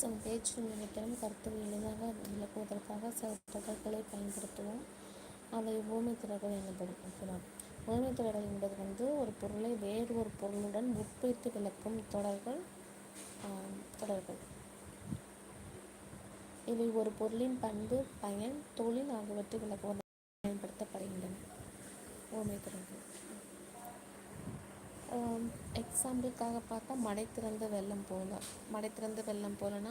So பேச்சு நிமித்தம் கருத்தை எளிதாக விளக்குவதற்காக சில தொடர்களை பயன்படுத்துவோம். அவை பூமி தொடர்கள் எனப்படும் ஓகேவா பூமி தொடர்கள் என்பது வந்து ஒரு பொருளை வேறு ஒரு பொருளுடன் உட்படுத்தி விளக்கும் தொடர்கள் தொடர்கள். இவை ஒரு பொருளின் பண்பு பயன் தொழில் ஆகியவற்றை விளக்குவதற்கு பயன்படுத்தப்படுகின்றன. ஓமை திறன்கள் எக்ஸாம்பிளுக்காக பார்த்தா மடை திறந்த வெள்ளம் போல. மடை திறந்த வெள்ளம் போலனா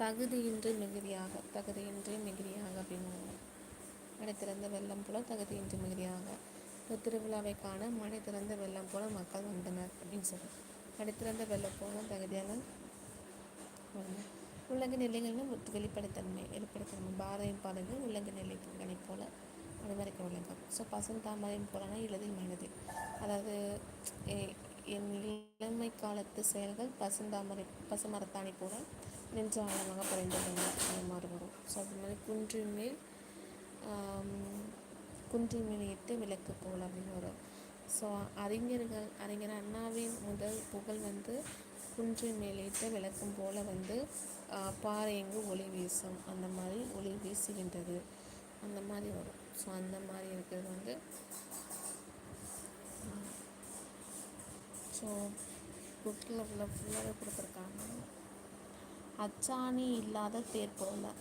தகுதியின்றி மிகுதியாக தகுதியின்றி மிகுதியாக அப்படின்னு மடை திறந்த வெள்ளம் போல தகுதியின்றி மிகுதியாக. இப்போ திருவிழாவை காண மடை திறந்த வெள்ளம் போல மக்கள் வந்தனர் அப்படின்னு சொல்லி மடை திறந்த வெள்ளம் போல தகுதியான வந்தனர் நிலைகள்னு வெளிப்படைத்தன்மை வெளிப்படைத்தன்மை. பாரதியின் பாடல்கள் உலக நிலை கணை போல அனுமதிக்க உள்ளங்கம். ஸோ பசுந்தாமரையும் போலனா எளிதில் மனதில். அதாவது என் இளமை காலத்து செயல்கள் பசுந்தாமரை பசுமரத்தாணி போல நின்று ஆழமாக பறைந்துள்ளன அது மாதிரி வரும் ஸோ அது மாதிரி குன்றின் மேல் குன்றின் மேல் இட்டு விளக்கு போல் அப்படின்னு வரும். ஸோ அறிஞர்கள் அறிஞர் அண்ணாவின் முதல் புகழ் வந்து குன்றின் மேலிட்ட விளக்கும் போல் வந்து பாறை எங்கு ஒளி வீசும். அந்த மாதிரி ஒளி வீசுகின்றது. அந்த மாதிரி வரும். ஸோ அந்த மாதிரி இருக்கிறது வந்து ஸோ புக்கில் உள்ள ஃபுல்லாகவே கொடுத்துருக்காங்க. அச்சாணி இல்லாத தேர்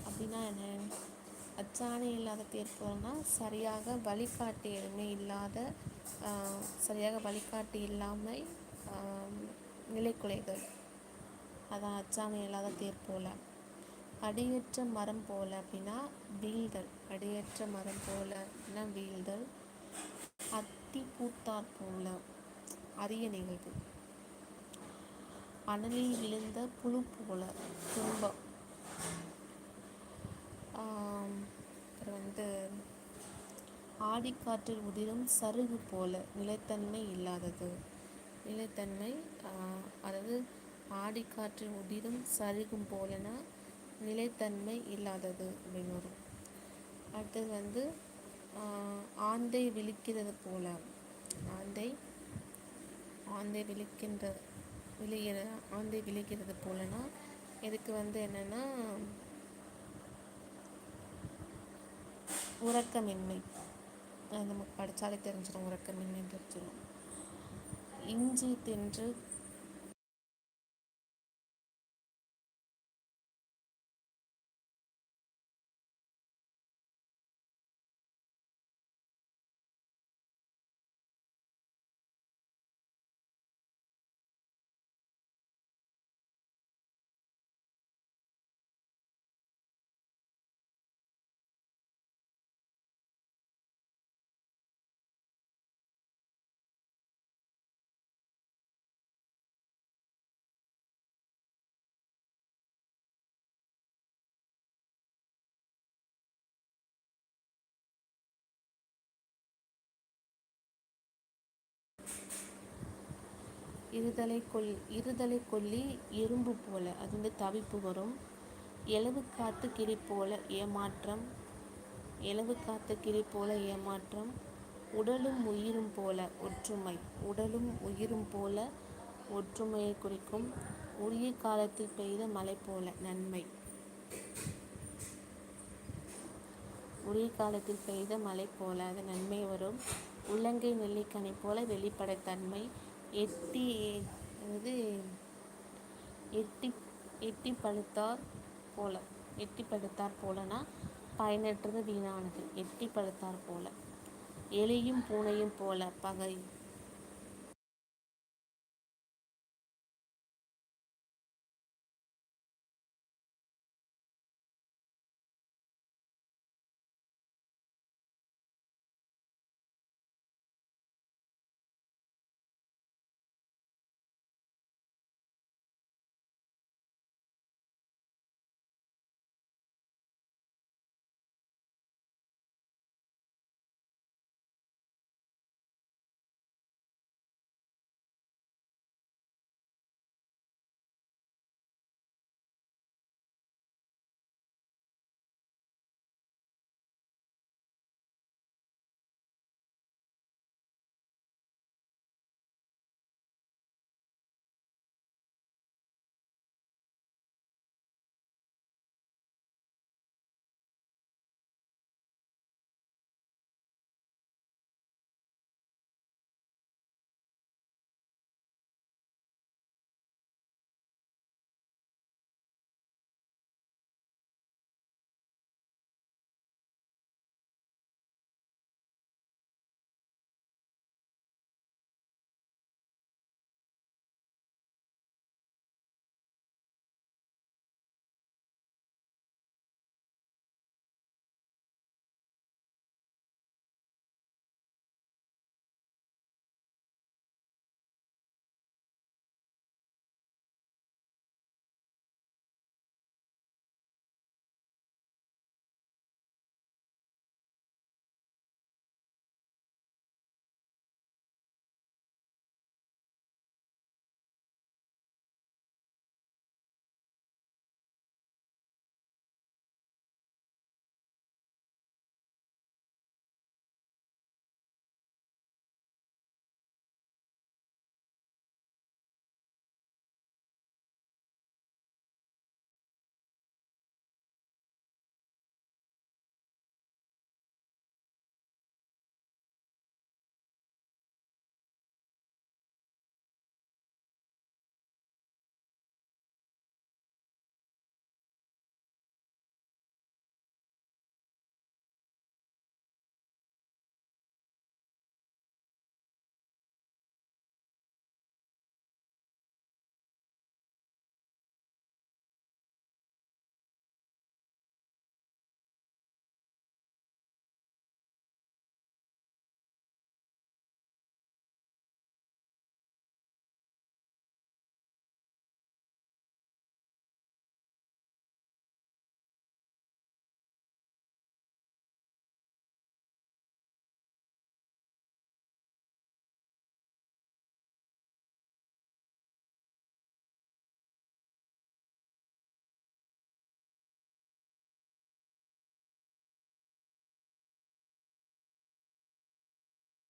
அப்படின்னா என்ன? அச்சாணி இல்லாத தேர் சரியாக வழிகாட்டி எதுவுமே இல்லாத சரியாக வழிகாட்டி இல்லாமல் நிலைக்குலைகள் அதான் அச்சாணி இல்லாத தேர் போல. அடியற்ற மரம் போல அப்படின்னா வீழ்தல். அடியற்ற மரம் போல அப்படின்னா வீழ்தல். அத்தி பூத்தார் போல. அரிய நிகழ்வு அனலில் விழுந்த புழு போல துன்பம். அப்புறம் வந்து ஆடிக்காற்றில் உதிரும் சருகு போல நிலைத்தன்மை இல்லாதது. நிலைத்தன்மை அதாவது ஆடிக்காற்றில் உதிரும் சருகும் போலனா நிலைத்தன்மை இல்லாதது அப்படின்னு வரும். அடுத்தது வந்து ஆந்தை விழிக்கிறது போல. ஆந்தை ஆந்தை விழிக்கின்ற விழுகிற ஆந்தை விழிக்கிறது போலனா இதுக்கு வந்து என்னென்னா உறக்கமின்மை. அது நமக்கு படித்தாலே தெரிஞ்சிடும் உறக்கமின்மை தெரிஞ்சிடும் இஞ்சி தின்று இருதலை கொல் இருதலை கொல்லி எறும்பு போல அது வந்து தவிப்பு வரும். எலவு காத்து கிளி போல ஏமாற்றம். எலவு காத்து கிளி போல ஏமாற்றம். உடலும் உயிரும் போல ஒற்றுமை. உடலும் உயிரும் போல ஒற்றுமையை குறிக்கும். உரிய காலத்தில் பெய்த மழை போல நன்மை. உரிய காலத்தில் பெய்த மழை போல அது நன்மை வரும். உள்ளங்கை நெல்லிக்கனி போல வெளிப்படைத்தன்மை. எட்டி இது எட்டி எட்டி பழுத்தார் போல. எட்டி பழுத்தார் போலனா பயனற்றது வீணானது. எட்டி பழுத்தார் போல. எலியும் பூனையும் போல. பகை.